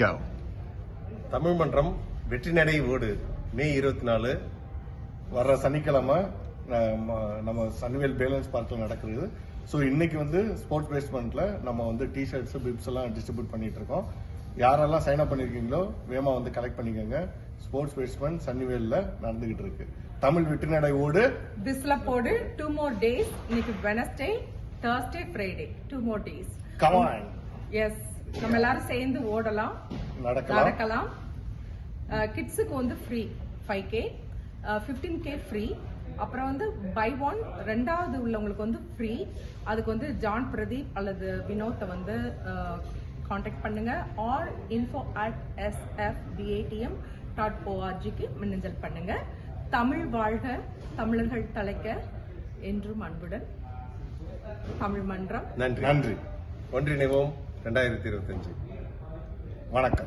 go. Tamil மன்றம் வெற்றி நடை ஓடு மே இருபத்தி நாலு வர்ற சனிக்கிழமை நம்ம நம்ம சன்வேல் பேலன்ஸ் பார்க்கில் நடக்குது ஸோ இன்னைக்கு வந்து ஸ்போர்ட்ஸ் பேஸ்மெண்ட்ல நம்ம வந்து டிஷர்ட்ஸ் பிப்ஸ் எல்லாம் டிஸ்ட்ரிபியூட் பண்ணிட்டு இருக்கோம் யாரெல்லாம் சைன் அப் பண்ணிருக்கீங்களோ வேமா வந்து கலெக்ட் பண்ணிக்கோங்க. ஸ்போர்ட்ஸ் பேஸ்மெண்ட் சன்னிவேல்ல நடந்துகிட்டு இருக்கு. தமிழ் வெற்றி நடை ஓடு பிஸ்ல போடு டூ மோர் டேஸ் இன்னைக்கு Wednesday Thursday Friday two more days come on yes நம்ம எல்லாரும் சேர்ந்து ஓடலாம். நடக்கலாம். கிட்ஸுக்கு வந்து free five K fifteen K free அப்புறம் வந்து பை ஒன் ரெண்டாவது உள்ளவங்களுக்கு வந்து ஃப்ரீ அதுக்கு வந்து ஜான் பிரதீப் அல்லது வினோத்தை வந்து காண்டாக்ட் பண்ணுங்க. Or info at SF TADM dot ஓஆர்ஜிக்கு மின்னஞ்சல் பண்ணுங்க. தமிழ் வாழ்க தமிழர்கள் தலைக்க என்றும் அன்புடன் தமிழ் மன்றம். நன்றி. நன்றி. ஒன்றிணைவோம். ரெண்டாயிரத்தி இருபத்தஞ்சு. வணக்கம்.